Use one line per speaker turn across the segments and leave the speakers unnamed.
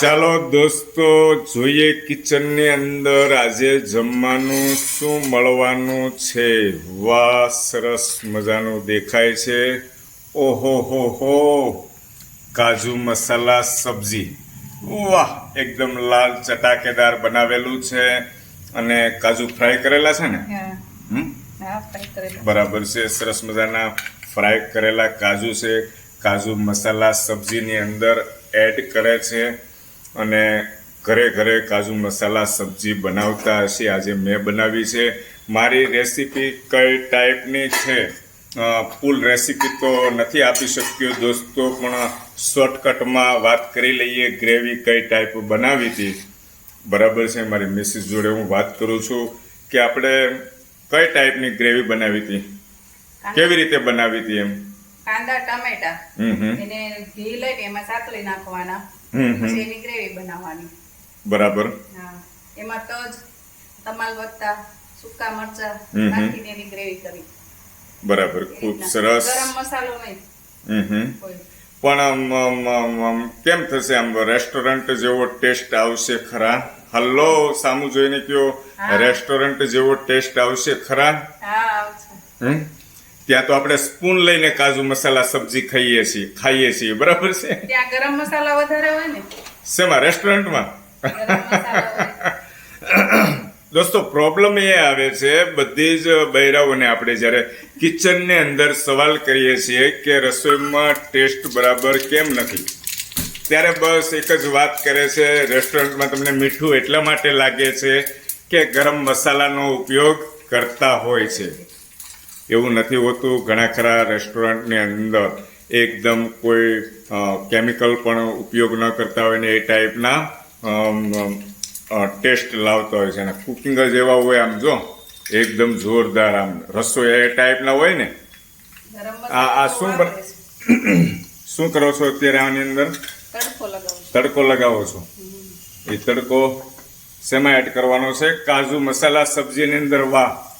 ચાલો દોસ્તો જોઈએ કિચનની અંદર આજે જમવાનું શું મળવાનું છે? વાહ સરસ મજાનું દેખાય છે. ઓહો હો હો. કાજુ મસાલા સબ્જી. વાહ એકદમ લાલ ચટાકેદાર બનાવેલું છે અને કાજુ ફ્રાય કરેલા છે ને? બરાબર છે સરસ મજાના ફ્રાય કરેલા કાજુ છે. કાજુ મસાલા સબ્જીની અંદર એડ કરે છે. અને ઘરે ઘરે કાજુ મસાલા સબ્જી બનાવતા હશે. આજે મેં બનાવી છે. મારી રેસીપી કઈ ટાઈપની છે? ફૂલ રેસીપી તો નથી આપી શક્યો દોસ્તો પણ શોર્ટકટમાં વાત કરી લઈએ ગ્રેવી કઈ ટાઈપ બનાવી હતી. બરાબર છે મારી મિસિસ જોડે હું વાત કરું છું કે આપણે કઈ ટાઈપની ગ્રેવી બનાવી હતી? કેવી રીતે બનાવી હતી એમ?
કાંદા ટમેટા. એને ઘી લઈને એમાં સાતળી નાખવાના. પછી એની ગ્રેવી બનાવવાની.
બરાબર.
હા. એમાં તજ તમાલ વત્તા સૂકા મરચા. નાખીને એની ગ્રેવી કરી.
બરાબર. ખૂબ સરસ.
ગરમ મસાલો નહીં.
પણ કેમ થશે આમ રેસ્ટોરન્ટ જેવો ટેસ્ટ આવશે ખરા? હલ્લો સામુ જોઈને કયો. રેસ્ટોરન્ટ જેવો ટેસ્ટ આવશે ખરા?
હા આવશે.
હમ? ત્યાં તો આપણે સ્પૂન લઈને કાજુ મસાલા સબ્જી ખાઈએ છીએ ખાઈએ છીએ. બરાબર છે?
ત્યાં ગરમ મસાલા વધારે હોય ને?
શેમાં? રેસ્ટોરન્ટમાં? દોસ્તો પ્રોબ્લેમ એ આવે છે બધી જ બૈરાઓને આપણે જ્યારે કિચનની અંદર સવાલ કરીએ છીએ કે રસોઈમાં ટેસ્ટ બરાબર કેમ નથી? ત્યારે બસ એક જ વાત કરે છે રેસ્ટોરન્ટમાં તમને મીઠું એટલા માટે લાગે છે કે ગરમ મસાલાનો ઉપયોગ કરતા હોય છે. એવું નથી હોતું. ઘણા ખરા રેસ્ટોરન્ટની અંદર એકદમ કોઈ કેમિકલ પણ ઉપયોગ ન કરતા હોય ને એ ટાઈપના ટેસ્ટ લાવતા હોય છે. અને કુકિંગ જ એવા હોય આમ જો એકદમ જોરદાર આમ. રસોઈ એ ટાઈપના હોય ને. આ- આ શું. શું કરો છો અત્યારે આની અંદર?
તડકો
તડકો લગાવો છો. એ તડકો શેમાં એડ કરવાનો છે? કાજુ મસાલા સબ્જીની અંદર વાહ.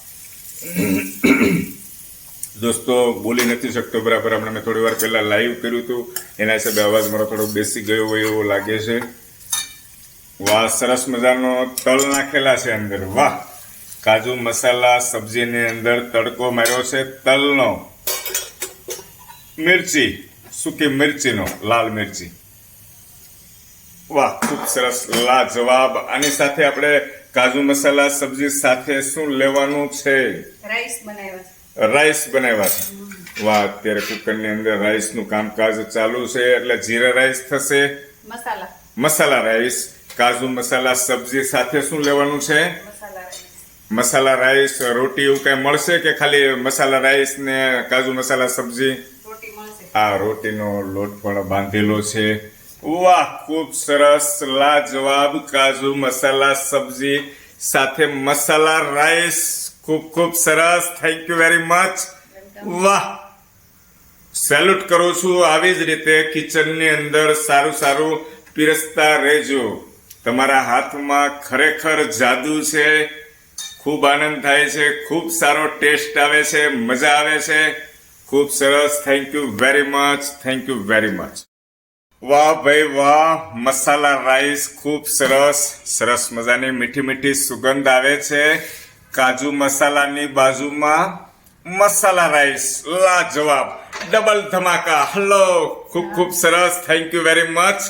દોસ્તો, બોલી નથી શકતો. બરાબર, હમણાં મેં થોડી વાર પહેલાં લાઈવ કર્યું હતું. એના હિસાબે અવાજ મારો થોડો બેસી ગયો હોય એવો લાગે છે. વાહ, સરસ મજાનો તલ નાખેલા છે અંદર. વાહ! કાજુ મસાલા સબ્જીની અંદર તડકો માર્યો છે તલનો. મિરચી. સૂકી મિરચીનો? લાલ મિરચી. વાહ, ખૂબ સરસ લાજવાબ. આની સાથે આપણે કાજુ મસાલા સબ્જી સાથે શું લેવાનું છે?
રાઈસ બનાવ્યા
રાઈસ બનાવ્યા છે. વાહ અત્યારે કુકરની અંદર રાઈસનું કામકાજ ચાલુ છે એટલે જીરા રાઈસ થશે.
મસાલા.
મસાલા રાઈસ કાજુ મસાલા સબ્જી સાથે શું લેવાનું છે?
મસાલા રાઈસ.
રોટી એવું કઈ મળશે કે ખાલી મસાલા રાઈસ ને કાજુ મસાલા સબ્જી? આ રોટીનો લોટ પણ બાંધેલો છે. વાહ ખૂબ સરસ લાજવાબ કાજુ મસાલા સબ્જી સાથે મસાલા રાઈસ ખૂબ ખૂબ સરસ. થેન્ક યુ વેરી મચ વાહ. સેલ્યુટ કરું છું આવી જ રીતે કિચનની અંદર સારું સારું પીરસતા રહેજો. તમારા હાથમાં ખરેખર જાદુ છે. ખૂબ આનંદ થાય છે. ખૂબ સારો ટેસ્ટ આવે છે. મજા આવે છે. ખૂબ સરસ. Thank you very much thank you very much વાહ ભાઈ વાહ. મસાલા રાઈસ ખૂબ સરસ. સરસ મજાની મીઠી મીઠી સુગંધ આવે છે. કાજુ મસાલાની બાજુમાં મસાલા રાઈસ. લાજવાબ. ડબલ ધમાકા. હલો. ખૂબ ખૂબ સરસ. Thank you very much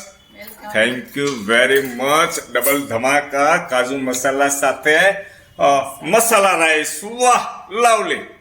thank you very much double ધમાકા. Kaju masala સાથે મસાલા રાઈસ. વાહ લવલી.